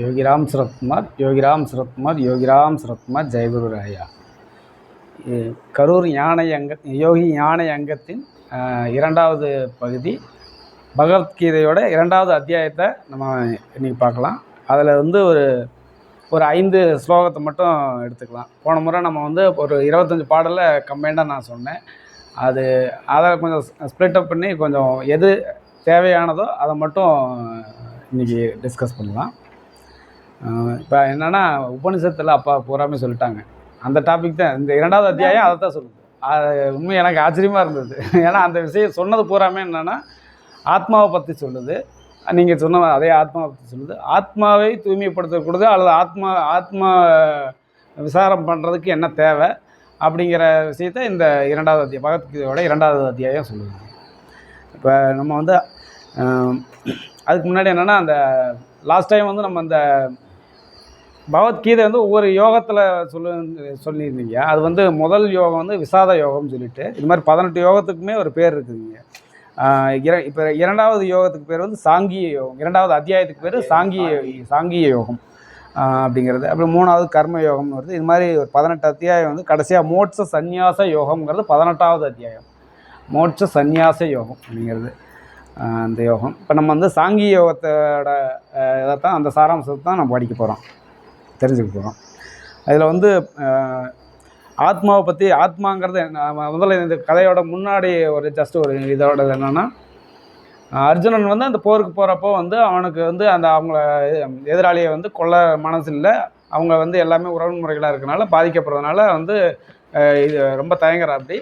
யோகிராம் சுரத்குமார் யோகிராம் சுரத்குமார் யோகிராம் சுரத்குமார் ஜெயகுரு ராயா கரூர் யானை அங்க யோகி யானை அங்கத்தின் இரண்டாவது பகுதி. பகவத்கீதையோட இரண்டாவது அத்தியாயத்தை நம்ம இன்றைக்கி பார்க்கலாம். அதில் வந்து ஒரு ஒரு ஐந்து ஸ்லோகத்தை மட்டும் எடுத்துக்கலாம். போன முறை நம்ம வந்து ஒரு இருபத்தஞ்சி பாடலை கம்பைண்டாக நான் சொன்னேன். அது அதை கொஞ்சம் ஸ்ப்ளிட் அப் பண்ணி கொஞ்சம் எது தேவையானதோ அதை மட்டும் இன்றைக்கி டிஸ்கஸ் பண்ணலாம். இப்போ என்னென்னா உபனிஷத்தில் அப்பா பூராமே சொல்லிட்டாங்க. அந்த டாபிக் தான். இந்த இரண்டாவது அத்தியாயம் அதை தான் சொல்லுது. அது உண்மை எனக்கு ஆச்சரியமாக இருந்தது. ஏன்னா அந்த விஷயம் சொன்னது பூராமே என்னென்னா ஆத்மாவை பற்றி சொல்லுது. நீங்கள் சொன்ன அதே ஆத்மாவை பற்றி சொல்லுது. ஆத்மாவை தூய்மைப்படுத்தக்கூடாது அல்லது ஆத்மா ஆத்மா விசாரம் பண்ணுறதுக்கு என்ன தேவை அப்படிங்கிற விஷயத்த இந்த இரண்டாவது அத்தியாயம் பகவத்கீதையோட இரண்டாவது அத்தியாயம் சொல்லுது. இப்போ நம்ம வந்து அதுக்கு முன்னாடி என்னென்னா அந்த லாஸ்ட் டைம் வந்து நம்ம அந்த பகவத்கீதை வந்து ஒவ்வொரு யோகத்தில் சொல்லு சொல்லியிருந்தீங்க. அது வந்து முதல் யோகம் வந்து விசாத யோகம்னு சொல்லிட்டு இது மாதிரி பதினெட்டு யோகத்துக்குமே ஒரு பேர் இருக்குதுங்க. இர இப்போ இரண்டாவது யோகத்துக்கு பேர் வந்து சாங்கிய யோகம். இரண்டாவது அத்தியாயத்துக்கு பேர் சாங்கிய சாங்கிய யோகம். அப்படிங்கிறது. அப்புறம் மூணாவது கர்ம யோகம்னு வருது. இது மாதிரி ஒரு பதினெட்டு அத்தியாயம் வந்து கடைசியாக மோட்ச சந்நியாச யோகம்ங்கிறது பதினெட்டாவது அத்தியாயம். மோட்ச சந்நியாச யோகம் அப்படிங்கிறது அந்த யோகம். இப்போ நம்ம வந்து சாங்கிய யோகத்தோட இதை தான் அந்த சாராம்சத்தை தான் நம்ம படிக்க போகிறோம் தெரிஞ்சுக்க போகிறோம் அதில் வந்து ஆத்மாவை பற்றி ஆத்மாங்கிறது என்ன- முதல்ல இந்த கதையோட முன்னாடி ஒரு ஜஸ்ட் ஒரு இதோட என்னென்னா அர்ஜுனன் வந்து அந்த போருக்கு போகிறப்போ வந்து அவனுக்கு வந்து அந்த அவங்கள எதிராளியை வந்து கொல்ல மனசு இல்லை அவங்க வந்து எல்லாமே உறவு முறைகளாக இருக்கனால பாதிக்கப்படுறதுனால வந்து இது ரொம்ப தயங்குற அப்படி.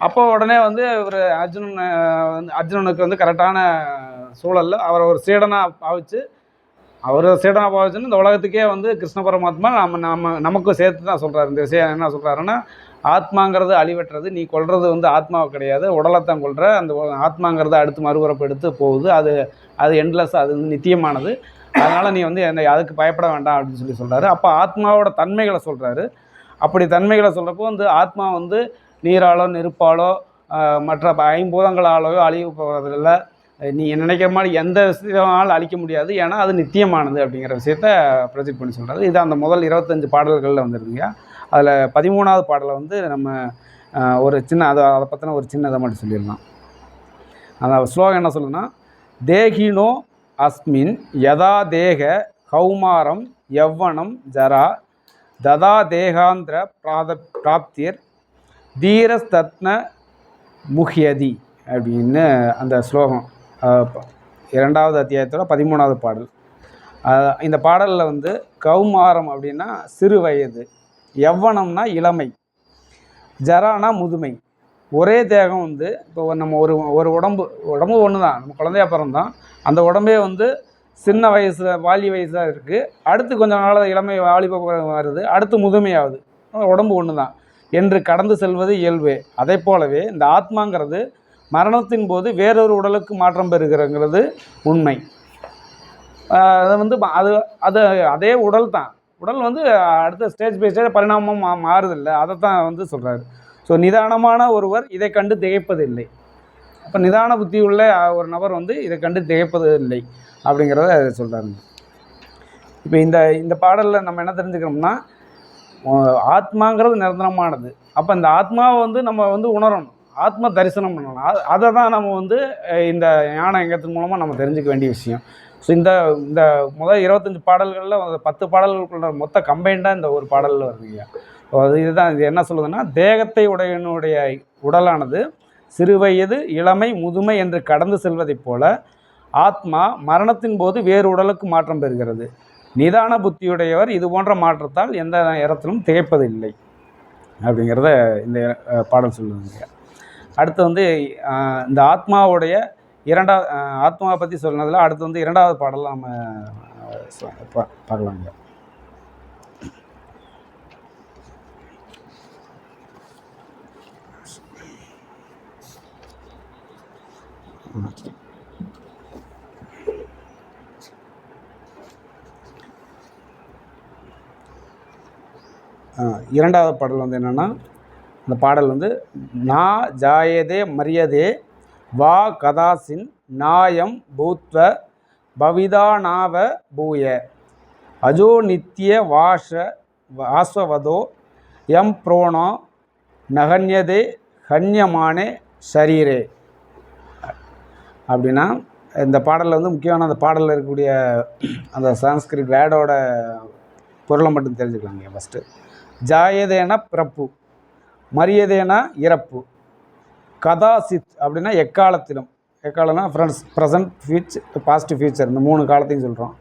அப்போ உடனே வந்து இவர் அர்ஜுனன் வந்து அர்ஜுனனுக்கு வந்து கரெக்டான சூழலில் அவரை ஒரு சீடனாக பாவிச்சு அவர் சீடனாக பாவிச்சுன்னு இந்த உலகத்துக்கே வந்து கிருஷ்ண பரமாத்மா நம்ம நம்ம நமக்கும் சேர்த்து தான் சொல்கிறாரு இந்த விஷயம் என்ன சொல்கிறாருன்னா ஆத்மாங்கிறது அழிவற்றது நீ கொள்வது வந்து ஆத்மாவை கிடையாது. உடலைத்தான் கொள்கிற அந்த ஆத்மாங்கிறத அடுத்து மறுபுறப்பு எடுத்து போகுது. அது அது எண்ட்லெஸ் அது வந்து நித்தியமானது. அதனால் நீ வந்து என்ன அதுக்கு பயப்பட வேண்டாம் அப்படின்னு சொல்லி சொல்கிறாரு அப்போ ஆத்மாவோட தன்மைகளை சொல்கிறாரு அப்படி தன்மைகளை சொல்கிறப்போ வந்து ஆத்மா வந்து நீராலோ நெருப்பாலோ மற்ற ஐம்பூதங்களாலோ அழிவு போகிறதில்லை நீ நினைக்கிற மாதிரி எந்த விஷயமாலும் அழிக்க முடியாது. ஏன்னா அது நித்தியமானது அப்படிங்கிற விஷயத்த ப்ரொஜெக்ட் பண்ணி சொல்கிறாரு இது அந்த முதல் இருபத்தஞ்சு பாடல்களில் வந்துருக்குங்க. அதில் பதிமூணாவது பாடலை வந்து நம்ம ஒரு சின்ன அதை அதை பற்றின ஒரு சின்ன இதை மட்டும் சொல்லிடலாம். அந்த ஸ்லோகம் என்ன சொல்லுன்னா தேகினோ அஸ்மின் யதா தேக கௌமாரம் யவ்வனம் ஜரா ததா தேகாந்திர பிராத பிராப்திர் தீரஸ்தத்ன முஹ்யதி அப்படின்னு அந்த ஸ்லோகம். இரண்டாவது அத்தியாயத்தோட பதிமூணாவது பாடல். இந்த பாடலில் வந்து கௌமாரம் அப்படின்னா சிறு வயது எவ்வனம்னா இளமை ஜரானா முதுமை. ஒரே தேகம் வந்து இப்போ நம்ம ஒரு ஒரு உடம்பு உடம்பு ஒன்று தான் நம்ம குழந்தையா பிறந்தோம் அந்த உடம்பே வந்து சின்ன வயசில் வாலி வயசாக இருக்குது அடுத்து கொஞ்சம் நாள் இளமை வாலிப வருது. அடுத்து முதுமையாகுது. உடம்பு ஒன்று தான் என்று கடந்து செல்வது இயல்பு. அதே போலவே இந்த ஆத்மாங்கிறது மரணத்தின் போது வேறொரு உடலுக்கு மாற்றம் பெறுகிறங்கிறது உண்மை. அதை வந்து அது அது அதே உடல் தான். உடல் வந்து அடுத்த ஸ்டேஜ் பை ஸ்டேஜ் பரிணாமம் மா மாறுதில்லை. அதை தான் வந்து சொல்கிறாரு ஸோ நிதானமான ஒருவர் இதை கண்டு திகைப்பதில்லை. அப்போ நிதான புத்தி உள்ள ஒரு நபர் வந்து இதை கண்டு திகைப்பது இல்லை அப்படிங்கிறத சொல்கிறாருங்க இப்போ இந்த இந்த பாடலில் நம்ம என்ன தெரிஞ்சுக்கிறோம்னா ஆத்மாங்கிறது நிரந்தரமானது. அப்போ இந்த ஆத்மாவை வந்து நம்ம வந்து உணரணும். ஆத்ம தரிசனம் பண்ணணும் அதை தான் நம்ம வந்து இந்த ஞான இயக்கத்தின் மூலமாக நம்ம தெரிஞ்சுக்க வேண்டிய விஷயம். ஸோ இந்த இந்த முதல் இருபத்தஞ்சி பாடல்களில் பத்து பாடல்களுக்குள்ள மொத்த கம்பைண்டாக இந்த ஒரு பாடலில் வருதுங்க ஸோ அது இதுதான். இது என்ன சொல்லுதுன்னா தேகத்தை உடையனுடைய உடலானது சிறுவயது இளமை முதுமை என்று கடந்து செல்வதைப் போல ஆத்மா மரணத்தின் போது வேறு உடலுக்கு மாற்றம் பெறுகிறது. நிதான புத்தியுடையவர் இது போன்ற மாற்றத்தால் எந்த இடத்திலும் திகைப்பதில்லை. அப்படிங்கிறத இந்த பாடல் சொல்லுதுங்க. அடுத்து வந்து இந்த ஆத்மாவுடைய இரண்டாவது ஆத்மாவை பற்றி சொன்னதில் அடுத்து வந்து இரண்டாவது பாடல் நம்ம அஹ், பார்க்கலாங்க இரண்டாவது பாடல் வந்து என்னென்னா அந்த பாடல் வந்து நா ஜாயதே மரியதே வா கதாசின் நாயம் பூத்வ பவிதானாவ பூய அஜோ நித்திய வாஷ வாஸ்வவதோ எம் புரோணோ நகன்யதே கன்யமானே ஷரீரே. அப்படின்னா இந்த பாடலில் வந்து முக்கியமான அந்த பாடலில் இருக்கக்கூடிய அந்த சான்ஸ்கிரிட் வேர்டோட பொருளை மட்டும் தெரிஞ்சுக்கலாங்க ஃபஸ்ட்டு ஜாயதேன பிறப்பு. மரியதேனா இறப்பு. கதாசித் அப்படின்னா எக்காலத்திலும். எக்காலம்னா friends present future past future இந்த மூணு காலத்தையும் சொல்கிறோம்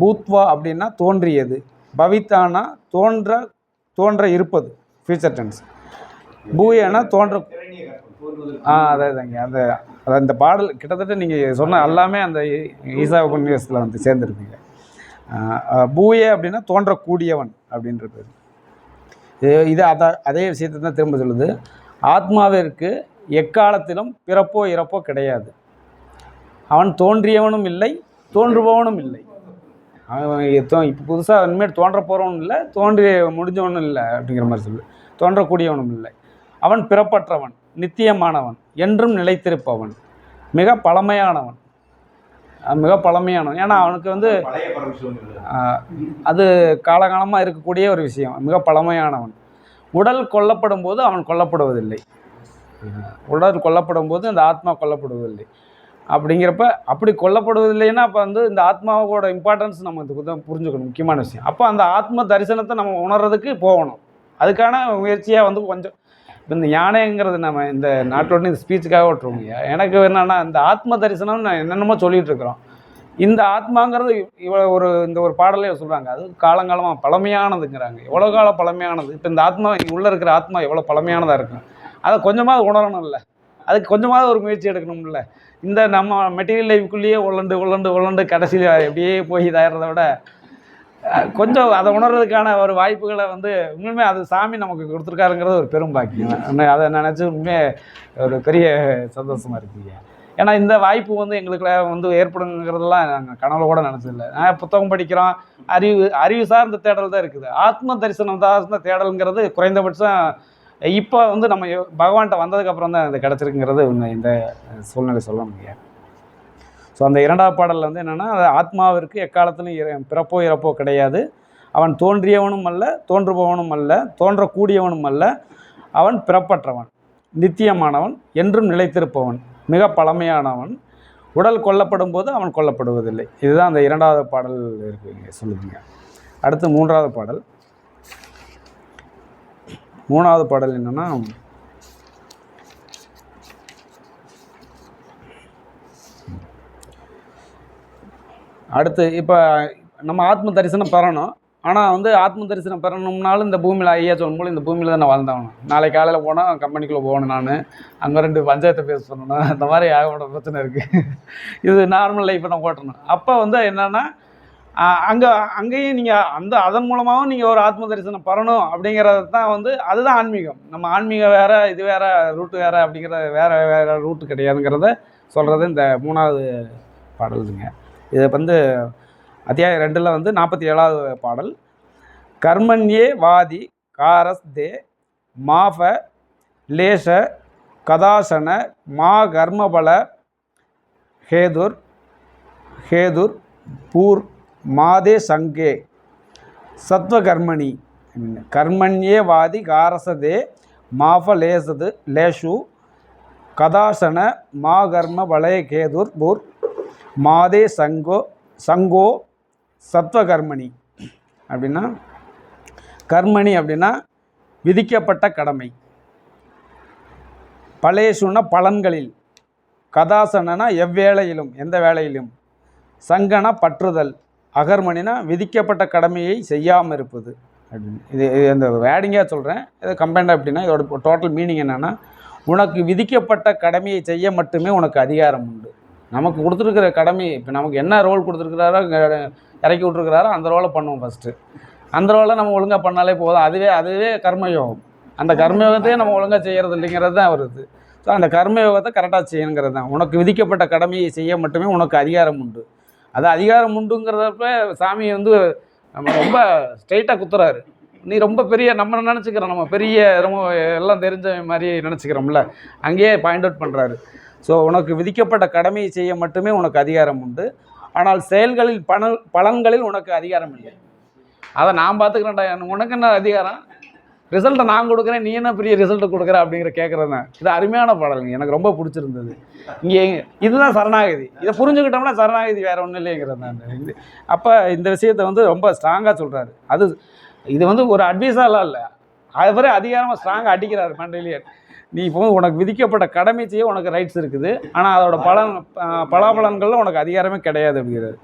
பூத்வா அப்படின்னா தோன்றியது. பவித்தானா தோன்ற தோன்ற இருப்பது. ஃபியூச்சர் டென்ஸ் பூயனா தோன்ற ஆ அதே தாங்க. அந்த அதான் இந்த பாடல் கிட்டத்தட்ட நீங்கள் சொன்ன எல்லாமே அந்த ஈசா உபன்யாசத்தில் வந்து சேர்ந்துருப்பீங்க பூயே அப்படின்னா தோன்றக்கூடியவன் அப்படின்ற பேர். இது இது அதே விஷயத்தை தான் திரும்ப சொல்லுது. ஆத்மாவிற்கு எக்காலத்திலும் பிறப்போ இறப்போ கிடையாது. அவன் தோன்றியவனும் இல்லை தோன்றுபவனும் இல்லை. அவன் இப்போ புதுசாக இனிமேல் தோன்ற போகிறவனும் இல்லை தோன்றி முடிஞ்சவனும் இல்லை அப்படிங்கிற மாதிரி சொல்லு தோன்றக்கூடியவனும் இல்லை. அவன் பிறப்பற்றவன் நித்தியமானவன் என்றும் நிலைத்திருப்பவன் மிக பழமையானவன் மிக பழமையானவன் ஏன்னா அவனுக்கு வந்து அது காலகாலமாக இருக்கக்கூடிய ஒரு விஷயம். மிக பழமையானவன். உடல் கொல்லப்படும் போது அவன் கொல்லப்படுவதில்லை. உடல் கொல்லப்படும் போது இந்த ஆத்மா கொல்லப்படுவதில்லை. அப்படிங்கிறப்ப அப்படி கொல்லப்படுவதில்லைன்னா அப்போ வந்து இந்த ஆத்மாவோட இம்பார்ட்டன்ஸ் நம்ம தான் புரிஞ்சுக்கணும் முக்கியமான விஷயம். அப்போ அந்த ஆத்ம தரிசனத்தை நம்ம உணர்றதுக்கு போகணும். அதுக்கான முயற்சியாக வந்து கொஞ்சம் இப்போ இந்த யானைங்கிறது நம்ம இந்த நாட்டோட இந்த ஸ்பீச்சுக்காக விட்டுருவோங்க எனக்கு என்னன்னா இந்த ஆத்ம தரிசனம் நான் என்னென்னமோ சொல்லிட்டு இருக்கிறோம். இந்த ஆத்மாங்கிறது இவ்வளோ ஒரு இந்த ஒரு பாடலே சொல்கிறாங்க அது காலங்காலமாக பழமையானதுங்கிறாங்க. எவ்வளோ காலம் பழமையானது? இப்போ இந்த ஆத்மா உள்ளே இருக்கிற ஆத்மா எவ்வளோ பழமையானதாக இருக்கும்? அதை கொஞ்சமாவது உணரணும்ல. அதுக்கு கொஞ்சமாவது ஒரு முயற்சி எடுக்கணும்ல. இந்த நம்ம மெட்டீரியல் லைஃப்குள்ளேயே உழண்டு உழண்டு உழண்டு கடைசியில் எப்படியே போய் இதாகிறத விட கொஞ்சம் அதை உணர்றதுக்கான ஒரு வாய்ப்புகளை வந்து உண்மையுமே அது சாமி நமக்கு கொடுத்துருக்காருங்கிறது ஒரு பெரும் பாக்கியம். உண்மை- அதை நினச்சி உண்மையே ஒரு பெரிய சந்தோஷமாக இருக்குங்க. ஏன்னா இந்த வாய்ப்பு வந்து எங்களுக்குள்ள வந்து ஏற்படுங்கிறதெல்லாம் நாங்கள் கனவுல கூட நினச்சதில்ல. நான் புத்தகம் படிக்கிறோம் அறிவு அறிவு சார்ந்த தேடல் தான் இருக்குது. ஆத்ம தரிசனம் சார்ந்த தேடலுங்கிறது குறைந்தபட்சம் இப்போ வந்து நம்ம பகவான்கிட்ட வந்ததுக்கப்புறம் தான் இது கிடச்சிருக்குங்கிறது உண்மை. இந்த சூழ்நிலை சொல்ல முடியாது. ஸோ அந்த இரண்டாவது பாடலில் வந்து என்னென்னா ஆத்மாவிற்கு எக்காலத்திலும் இற- பிறப்போ இறப்போ கிடையாது. அவன் தோன்றியவனும் அல்ல தோன்றுபவனும் அல்ல தோன்றக்கூடியவனும் அல்ல. அவன் பிறப்பற்றவன் நித்தியமானவன் என்றும் நிலைத்திருப்பவன் மிக பழமையானவன். உடல் கொல்லப்படும் போது அவன் கொல்லப்படுவதில்லை. இதுதான் அந்த இரண்டாவது பாடல் இருக்குங்க சொல்லுதுங்க. அடுத்து மூன்றாவது பாடல். மூணாவது பாடல் என்னென்னா அடுத்து இப்போ நம்ம ஆத்ம தரிசனம் பெறணும். ஆனால் வந்து ஆத்ம தரிசனம் பெறணும்னாலும் இந்த பூமியில் ஐயா சொல்லும்போது இந்த பூமியில் தான் நான் வாழ்ந்தாகணும். நாளைக்கு காலையில் போனால் கம்பெனிக்குள்ளே போகணும் நான். அங்கே ரெண்டு பஞ்சாயத்தை பேச பண்ணணும் இந்த மாதிரி ஆகோட பிரச்சனை இருக்குது இது நார்மல் லைஃப்பை நான் ஓட்டணும். அப்போ வந்து என்னென்னா அங்கே அங்கேயும் நீங்கள் அந்த அதன் மூலமாகவும் நீங்கள் ஒரு ஆத்ம தரிசனம் பெறணும் அப்படிங்கிறது தான் வந்து அதுதான் ஆன்மீகம். நம்ம ஆன்மீகம் வேறு இது வேறு ரூட்டு வேறு அப்படிங்கிறது வேறு வேறு ரூட்டு கிடையாதுங்கிறத சொல்கிறது இந்த மூணாவது பாடலுங்க. இது வந்து அத்தியாயம் ரெண்டில் வந்து நாற்பத்தி ஏழாவது பாடல் கர்மண்யே வாதி காரஸ் தே மாஃப லேச கதாசன மா கர்மபல ஹேதுர் ஹேதுர் பூர் மாதே சங்கே சத்வகர்மணி. கர்மண்யே வாதி காரசதே மாஃப லேசது லேஷு கதாசன மா கர்ம வலய கேதுர் பூர் மாதே சங்கோ சங்கோ சத்வகர்மணி. அப்படின்னா கர்மணி அப்படின்னா விதிக்கப்பட்ட கடமை. பலேசுன பலன்களில். கதாசனனா எவ்வேளையிலும் எந்த வேளையிலும். சங்கன பற்றுதல். அகர்மணினா விதிக்கப்பட்ட கடமையை செய்யாமல் இருப்பது. அப்படின்னு. இது இந்த வேடிங்காக சொல்கிறேன் இது கம்பைண்டாக அப்படின்னா இதோட டோட்டல் மீனிங் என்னென்னா உனக்கு விதிக்கப்பட்ட கடமையை செய்ய மட்டுமே உனக்கு அதிகாரம் உண்டு. நமக்கு கொடுத்துருக்கிற கடமை இப்போ நமக்கு என்ன ரோல் கொடுத்துருக்குறாரோ இறக்கி விட்ருக்கிறாரோ அந்த ரோலை பண்ணுவோம் ஃபஸ்ட்டு அந்த ரோலை நம்ம ஒழுங்காக பண்ணாலே போதும். அதுவே அதுவே கர்மயோகம். அந்த கர்மயோகத்தையே நம்ம ஒழுங்காக செய்கிறது இல்லைங்கிறது தான் வருது ஸோ அந்த கர்மயோகத்தை கரெக்டாக செய்யணுங்கிறது தான். உனக்கு விதிக்கப்பட்ட கடமையை செய்ய மட்டுமே உனக்கு அதிகாரம் உண்டு. அது அதிகாரம் உண்டுங்கிறதப்ப சாமி வந்து நம்ம ரொம்ப ஸ்ட்ரைட்டாக குத்துறாரு. நீ ரொம்ப பெரிய நம்ம நினச்சிக்கிறோம். நம்ம பெரிய ரொம்ப எல்லாம் தெரிஞ்ச மாதிரி நினச்சிக்கிறோம்ல. அங்கேயே பாயிண்ட் அவுட் பண்ணுறாரு ஸோ உனக்கு விதிக்கப்பட்ட கடமையை செய்ய மட்டுமே உனக்கு அதிகாரம் உண்டு. ஆனால் செயல்களில் பண பலன்களில் உனக்கு அதிகாரம் இல்லை. அதை நான் பார்த்துக்கிறேன்டா உனக்கு என்ன அதிகாரம்? ரிசல்ட்டை நான் கொடுக்குறேன் நீ என்ன பெரிய ரிசல்ட்டை கொடுக்குற அப்படிங்கிற கேட்குறது தான். இது அருமையான பாடலுங்க எனக்கு ரொம்ப பிடிச்சிருந்தது. இங்கே இதுதான் சரணாகதி. இதை புரிஞ்சுக்கிட்டோம்னா சரணாகதி வேறு ஒன்றும் இல்லைங்கிறது நான். இது அப்போ இந்த விஷயத்தை வந்து ரொம்ப ஸ்ட்ராங்காக சொல்கிறாரு அது இது வந்து ஒரு அட்வைஸாலாம் இல்லை. அவரே அதிகாரமாக ஸ்ட்ராங்காக அடிக்கிறார் மண்டலியர். நீ இப்போ உனக்கு விதிக்கப்பட்ட கடமை செய்ய உனக்கு ரைட்ஸ் இருக்குது. ஆனால் அதோட பலன் பலாபலன்களில் உனக்கு அதிகாரமே கிடையாது அப்படிங்கிறது.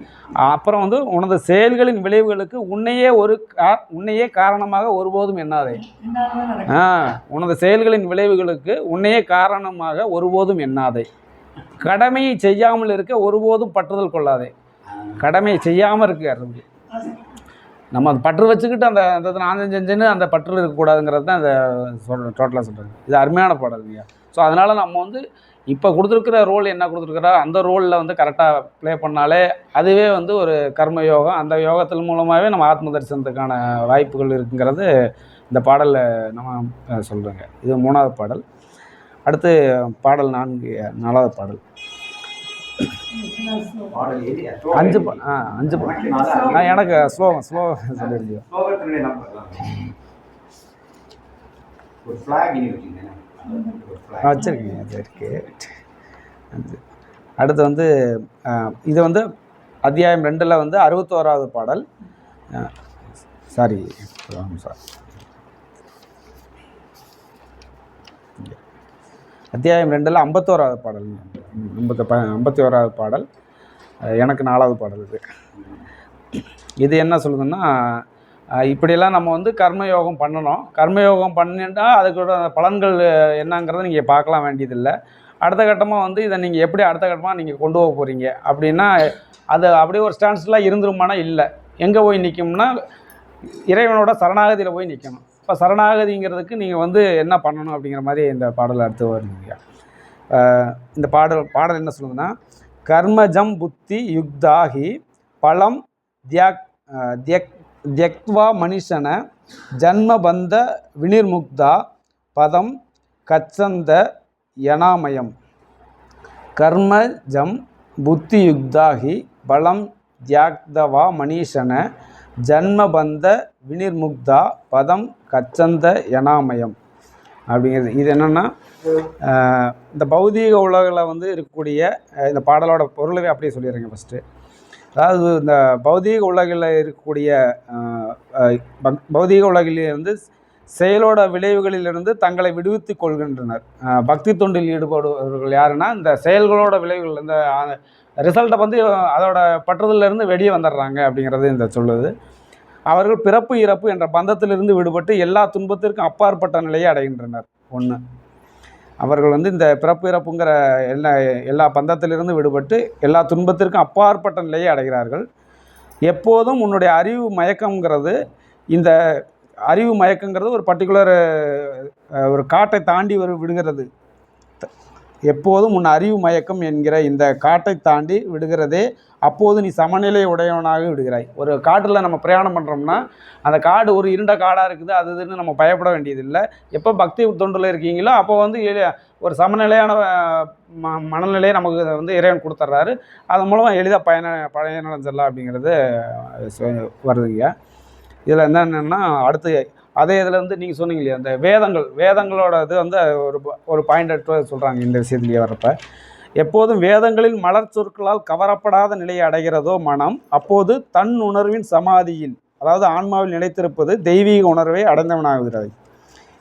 அப்புறம் வந்து உனது செயல்களின் விளைவுகளுக்கு உன்னையே ஒரு கா உன்னையே காரணமாக ஒருபோதும் எண்ணாதே. ஆ உனது செயல்களின் விளைவுகளுக்கு உன்னையே காரணமாக ஒருபோதும் எண்ணாதே. கடமையை செய்யாமல் இருக்க ஒருபோதும் பற்றுதல் கொள்ளாதே. கடமையை செய்யாமல் இருக்காரு நம்ம அந்த பற்று வச்சுக்கிட்டு அந்த அந்த நான் செஞ்சேன்னு அந்த பற்று இருக்கக்கூடாதுங்கிறது தான் இந்த சொல்கிறேன் டோட்டலாக சொல்கிறது இது அருமையான பாடல் இல்லையா ஸோ அதனால் நம்ம வந்து இப்போ கொடுத்துருக்குற ரோல் என்ன கொடுத்துருக்குறா அந்த ரோலில் வந்து கரெக்டாக ப்ளே பண்ணாலே அதுவே வந்து ஒரு கர்ம யோகம். அந்த யோகத்தின் மூலமாகவே நம்ம ஆத்ம தரிசனத்துக்கான வாய்ப்புகள் இருக்குங்கிறது இந்த பாடலில் நம்ம சொல்கிறோங்க இது மூணாவது பாடல். அடுத்து பாடல் நான்கு நாலாவது பாடல். அஞ்சு ஆ அஞ்சு இருக்கு. ஆ எனக்கு ஸ்லோ ஸ்லோ சொல்லிருக்கீங்க ஸ்லோகத்தினுடைய number தான். ஒரு flag இனி வச்சுக்கங்க. ஒரு flag. வச்சுருக்கீங்க சரி அஞ்சு அடுத்து வந்து இது வந்து அத்தியாயம் ரெண்டில் வந்து அறுபத்தோராவது பாடல் சாரி சார் அத்தியாயம் ரெண்டில் ஐம்பத்தோராவது பாடல். ஐம்பத்த ப ஐம்பத்தி ஓராவது பாடல் எனக்கு நாலாவது பாடல் இது. இது என்ன சொல்லுதுன்னா இப்படியெல்லாம் நம்ம வந்து கர்மயோகம் பண்ணணும். கர்மயோகம் பண்ணிட்டா அதுக்கூட பலன்கள் என்னங்கிறத நீங்கள் பார்க்கலாம் வேண்டியதில்லை. அடுத்த கட்டமாக வந்து இதை நீங்கள் எப்படி அடுத்த கட்டமாக நீங்கள் கொண்டு போக போகிறீங்க அப்படின்னா அது அப்படியே ஒரு ஸ்டான்ஸ்லாம் இருந்துருமானா இல்லை. எங்கே போய் நிற்கும்னா இறைவனோட சரணாகதியில் போய் நிற்கணும் இப்போ சரணாகதிங்கிறதுக்கு நீங்கள் வந்து என்ன பண்ணணும் அப்படிங்கிற மாதிரி இந்த பாடல் அடுத்து வருதுங்க. இந்த பாடல் பாடல் என்ன சொல்லுதுன்னா கர்மஜம் புத்தி யுக்தாகி பலம் தியாக் தியக் தியக்வா மனுஷன ஜன்மபந்த வினிர்முக்தா பதம் கச்சந்த யனாமயம். கர்மஜம் புத்தியுக்தாகி பலம் தியாக்தவா மனிஷன ஜன்மபந்த வினிர்முக்தா பதம் கச்சந்த யனாமயம் அப்படிங்கிறது. இது என்னென்னா இந்த பௌதீக உலகில் வந்து இருக்கக்கூடிய இந்த பாடலோட பொருளவே அப்படியே சொல்லிடுறேங்க ஃபஸ்ட்டு அதாவது இந்த பௌதீக உலகில் இருக்கக்கூடிய அஹ், பௌதீக உலகிலிருந்து செயலோட விளைவுகளிலிருந்து தங்களை விடுவித்துக் கொள்கின்றனர். பக்தி தொண்டில் ஈடுபடுபவர்கள் யாருன்னா இந்த செயல்களோட விளைவுகள் இந்த ரிசல்ட்டை வந்து அதோட பற்றுதலேருந்து வெளியே வந்துடுறாங்க அப்படிங்கிறது இந்த சொல்லுது. அவர்கள் பிறப்பு இறப்பு என்ற பந்தத்திலிருந்து விடுபட்டு எல்லா துன்பத்திற்கும் அப்பாற்பட்ட நிலையை அடைகின்றனர். ஒன்று அவர்கள் வந்து இந்த பிறப்பு இறப்புங்கிற எல்லா எல்லா பந்தத்திலிருந்து விடுபட்டு எல்லா துன்பத்திற்கும் அப்பாற்பட்ட நிலையை அடைகிறார்கள். எப்போதும் உன்னுடைய அறிவு மயக்கங்கிறது இந்த அறிவு மயக்கங்கிறது ஒரு பர்டிகுலர் ஒரு காட்டை தாண்டி வரு விடுகிறது. எப்போதும் உன் அறிவு மயக்கம் என்கிற இந்த காட்டை தாண்டி விடுகிறதே அப்போது நீ சமநிலை உடையவனாக விடுகிறாய். ஒரு காட்டில் நம்ம பிரயாணம் பண்ணுறோம்னா அந்த காடு ஒரு இருண்ட காடாக இருக்குது அது இதுன்னு நம்ம பயப்பட வேண்டியதில்லை. எப்போ பக்தி தொண்டில் இருக்கீங்களோ அப்போ வந்து ஒரு சமநிலையான ம மனநிலையை நமக்கு வந்து இறைவன் கொடுத்துட்றாரு அதன் மூலமாக எளிதாக பயண பயனடைஞ்சிடலாம் அப்படிங்கிறது வருதுங்க. இதில் என்னென்னா அடுத்து அதே இதில் வந்து நீங்கள் சொன்னீங்க இல்லையா அந்த வேதங்கள் வேதங்களோட இது வந்து ஒரு ப- ஒரு பாயிண்ட் சொல்கிறாங்க இந்த விஷயத்துலேயே வர்றப்ப. எப்போதும் வேதங்களில் மலர் சொற்களால் கவரப்படாத நிலையை அடைகிறதோ மனம் அப்போது தன் உணர்வின் சமாதியில் அதாவது ஆன்மாவில் நிலைத்திருப்பது தெய்வீக உணர்வை அடைந்தவனாகிறது.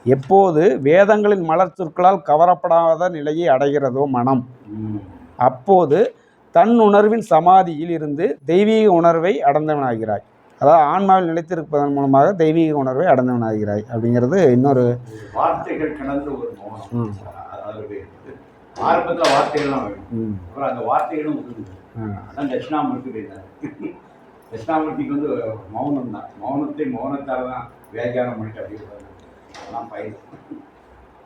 எப்போது வேதங்களின் மலர் சொற்களால் கவரப்படாத நிலையை அடைகிறதோ மனம் அப்போது தன் உணர்வின் சமாதியில் இருந்து தெய்வீக உணர்வை அடைந்தவனாகிறாய். அதாவது ஆன்மாவில் நிலைத்திருப்பதன் மூலமாக தெய்வீக உணர்வை அடைந்தவனாகிறாய் அப்படிங்கிறது இன்னொரு வார்த்தைகள் கடந்த ஒரு ஆரம்பத்தில் வார்த்தைகள்லாம் வேணும். அப்புறம் அந்த வார்த்தைகளும் அதான் தட்சிணாமூர்த்தி பேசினார் தட்சிணாமூர்த்திக்கு வந்து மௌனம் தான். மௌனத்தை மௌனத்தால் தான் வியாக்கியானம் பண்ணிட்டு அப்படி இருப்பாங்க அதெல்லாம் பயன்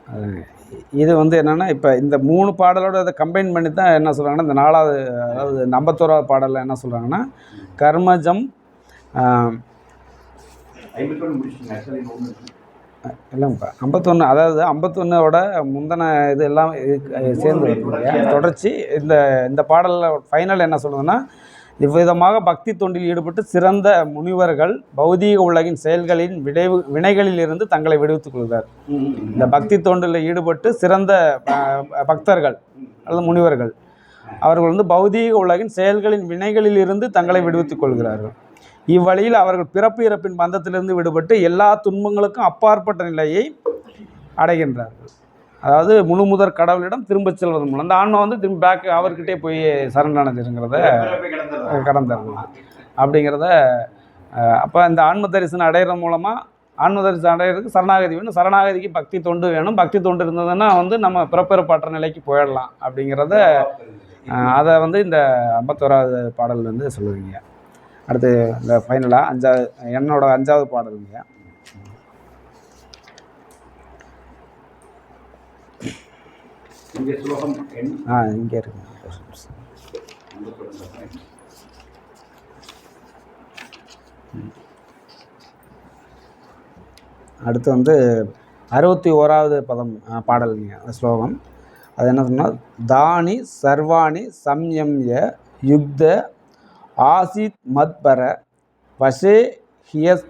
அதுங்க. இது வந்து என்னென்னா இப்போ இந்த மூணு பாடலோட அதை கம்பைன் பண்ணி தான் என்ன சொல்கிறாங்கன்னா இந்த நாலாவது அதாவது இந்த ஐம்பத்தோராவது பாடலில் என்ன சொல்கிறாங்கன்னா கர்மஜம் இல்லைங்கப்பா ஐம்பத்தொன்று அதாவது ஐம்பத்தொன்னோட முந்தின இது எல்லாம் சேர்ந்து? தொடர்ச்சி இந்த இந்த பாடலில் ஃபைனல் என்ன சொல்லுதுன்னா இவ்விதமாக பக்தி தொண்டில் ஈடுபட்டு சிறந்த முனிவர்கள் பௌதீக உலகின் செயல்களின் விளைவு வினைகளிலிருந்து தங்களை விடுவித்துக் கொள்கிறார் இந்த பக்தி தொண்டில் ஈடுபட்டு சிறந்த பக்தர்கள் அல்லது முனிவர்கள் அவர்கள் வந்து பௌதீக உலகின் செயல்களின் வினைகளிலிருந்து தங்களை விடுவித்துக் கொள்கிறார்கள். இவ்வழியில் அவர்கள் பிறப்பு இறப்பின் பந்தத்திலிருந்து விடுபட்டு எல்லா துன்பங்களுக்கும் அப்பாற்பட்ட நிலையை அடைகின்றார்கள். அதாவது முழு முதற் கடவுளிடம் திரும்பச் செல்வதன் மூலம். அந்த ஆன்மா வந்து திரும்ப பேக் அவர்கிட்டே போய் சரணடைஞ்சிருங்கிறத கடந்துடலாம் அப்படிங்கிறத அப்போ இந்த ஆன்ம தரிசனம் அடையிறது மூலமாக ஆன்ம தரிசனம் அடையிறதுக்கு சரணாகதி வேணும். சரணாகதிக்கு பக்தி தொண்டு வேணும். பக்தி தொண்டு இருந்ததுன்னா வந்து நம்ம பிறப்பிறப்பாற்ற நிலைக்கு போயிடலாம் அப்படிங்கிறத அதை வந்து இந்த ஐம்பத்தோராவது பாடல் வந்து சொல்லுவீங்க. அடுத்து இந்த ஃபைனலாக அஞ்சாவது என்னோட அஞ்சாவது பாடலுங்க ஆ இங்கே இருக்குங்க அடுத்து வந்து அறுபத்தி ஓராவது பதம் அஹ், பாடலுங்க அந்த ஸ்லோகம். அது என்ன சொன்னால் தானி சர்வாணி சம்யம்ய யுக்த ஆசித் மத்பர வசே ஹியஸ்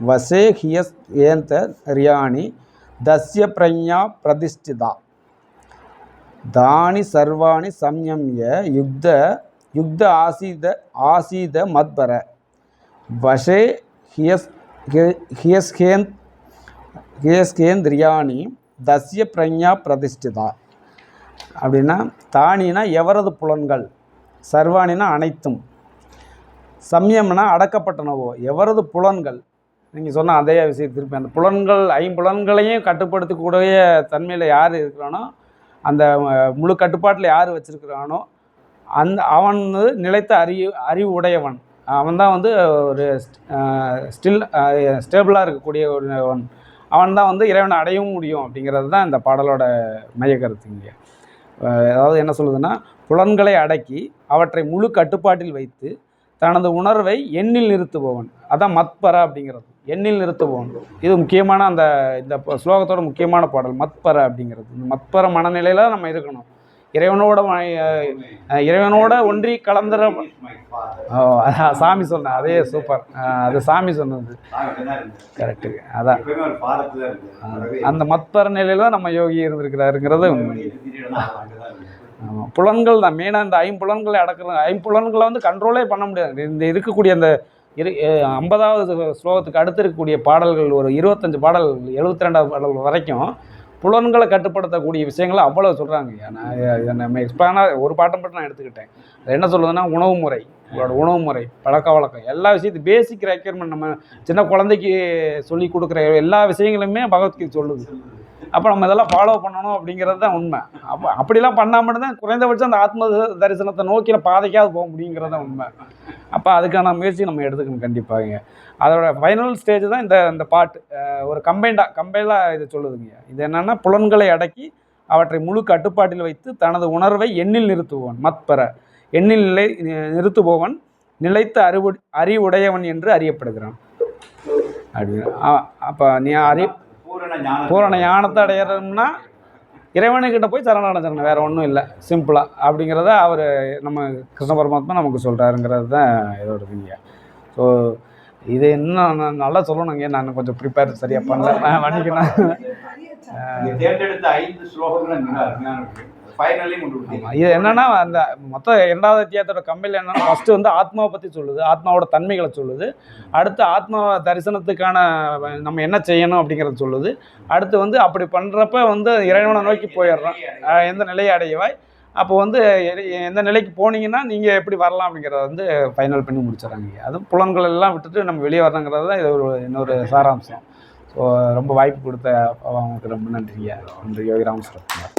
வசே ஹியஸ் ஏந்த ரியாணி தஸ்ய பிரஞா பிரதிஷ்டிதா. தானி சர்வாணி சம்யம்ய யுக்த யுக்த ஆசீத ஆசீத மத்பர வசே ஹியஸ் ஹியஸ்கேந்த் ஹியஸ்கேந்திரியாணி தஸ்ய பிரஞா பிரதிஷ்டிதா. அப்படின்னா தானினா எவரது புலன்கள்? சர்வாணினா அனைத்தும். சம்யம்னா அடக்கப்பட்டனவோ எவரது புலன்கள்? நீங்கள் சொன்ன அதே விஷயம் திருப்பி அந்த புலன்கள் ஐம்புலன்களையும் கட்டுப்படுத்தக்கூடிய தன்மையில் யார் இருக்கிறானோ அந்த முழு கட்டுப்பாட்டில் யார் வச்சுருக்கிறானோ அந்த அவன் வந்து நிலைத்த அறிவு அறிவு உடையவன். அவன் தான் வந்து ஒரு ஸ்டில் ஸ்டேபிளாக இருக்கக்கூடிய ஒருவன் அவன் தான் வந்து இறைவனை அடையவும் முடியும் அப்படிங்கிறது தான் இந்த பாடலோட மைய கருத்து இங்கே அதாவது என்ன சொல்லுதுன்னா புலன்களை அடக்கி அவற்றை முழு கட்டுப்பாட்டில் வைத்து தனது உணர்வை எண்ணில் நிறுத்துபவன். அதான் மத்பர அப்படிங்கிறது. எண்ணில் நிறுத்துபவன். இது முக்கியமான அந்த இந்த ஸ்லோகத்தோட முக்கியமான பாடல் மத்பர அப்படிங்கிறது. இந்த மத்பர மனநிலையில் நம்ம இருக்கணும். இறைவனோட இறைவனோட ஒன்றி கலந்துற ஓ அதான் சாமி சொன்னேன் அதே சூப்பர். அது சாமி சொன்னது. கரெக்டு அதான். அந்த மத்பர நிலையில் நம்ம யோகி இருந்திருக்கிறாருங்கிறது உண்மை. ஆமாம் புலன்கள் தான். மெயினாக இந்த ஐம்புலன்களை அடக்கிறது ஐம்புலன்களை வந்து கண்ட்ரோலே பண்ண முடியாது. இந்த இருக்கக்கூடிய அந்த இரு ஐம்பதாவது ஸ்லோகத்துக்கு அடுத்து இருக்கக்கூடிய பாடல்கள் ஒரு இருபத்தஞ்சு பாடல் எழுபத்தி ரெண்டாவது பாடல் வரைக்கும் புலன்களை கட்டுப்படுத்தக்கூடிய விஷயங்களை அவ்வளோ சொல்கிறாங்க நான் நம்ம எக்ஸ்பிளானாக ஒரு பாட்டம் மட்டும் நான் எடுத்துக்கிட்டேன். அது என்ன சொல்லுதுன்னா உணவு முறை. உங்களோட உணவு முறை பழக்க வழக்கம் எல்லா விஷயத்தையும் பேசிக் ரெக்யர்மெண்ட் நம்ம சின்ன குழந்தைக்கு சொல்லி கொடுக்குற எல்லா விஷயங்களுமே பகவத்கீதை சொல்லுது. அப்போ நம்ம இதெல்லாம் ஃபாலோ பண்ணணும் அப்படிங்கிறது தான் உண்மை. அப்போ அப்படிலாம் பண்ணால் மட்டும்தான் குறைந்தபட்சம் அந்த ஆத்ம தரிசனத்தை நோக்கின பாதைக்காவது போக முடியுங்கிறது தான் உண்மை. அப்போ அதுக்கான முயற்சி நம்ம எடுத்துக்கணும் கண்டிப்பாக அதோட ஃபைனல் ஸ்டேஜ் தான் இந்த இந்த பாட்டு ஒரு கம்பைண்டாக கம்பைண்டாக இது சொல்லுதுங்க. இது என்னென்னா புலன்களை அடக்கி அவற்றை முழு கட்டுப்பாட்டில் வைத்து தனது உணர்வை எண்ணில் நிறுத்துபவன் மத்பெற எண்ணில் நிலை நிறுத்துபவன் நிலைத்த அறிவு அறிவுடையவன் என்று அறியப்படுகிறான். அப்படின்னு அப்போ நீ அறி பூரண ஞானத்தை அடையணும்னா இறைவனுக்கிட்ட போய் சரணடைஞ்சிடணும் வேறு ஒன்றும் இல்லை. சிம்பிளாக அப்படிங்கிறத அவர் நம்ம கிருஷ்ண பரமாத்மா நமக்கு சொல்கிறாருங்கிறது தான் இதோட இதுங்க ஸோ இது இன்னும் நான் நல்லா சொல்லணுங்க. நான் கொஞ்சம் ப்ரிப்பேர் சரியாக பண்ணல. நான் நீங்க தேர்ந்தெடுத்த ஐந்து ஸ்லோகங்களும் இது என்னன்னா அந்த மொத்தம் இரண்டாவது அத்தியாயத்தோட கம்பெனி என்னன்னா ஃபர்ஸ்ட் வந்து ஆத்மாவை பற்றி சொல்லுது. ஆத்மாவோட தன்மைகளை சொல்லுது. அடுத்து ஆத்மா தரிசனத்துக்கான நம்ம என்ன செய்யணும் அப்படிங்கிறத சொல்லுது. அடுத்து வந்து அப்படி பண்ணுறப்ப வந்து இறைவனை நோக்கி போயிடுறோம். எந்த நிலையை அடையவாய்? அப்போ வந்து எந்த நிலைக்கு போனீங்கன்னா நீங்கள் எப்படி வரலாம் அப்படிங்கிறத வந்து ஃபைனல் பண்ணி முடிச்சிடறாங்க. அதுவும் புலன்கள் எல்லாம் விட்டுட்டு நம்ம வெளியே வரணுங்கிறது தான் இது ஒரு இன்னொரு சாராம்சம். ஸோ ரொம்ப வாய்ப்பு கொடுத்த அவங்களுக்கு ரொம்ப நன்றிங்க. நன்றி. யோகி ராமசுரத்குமார்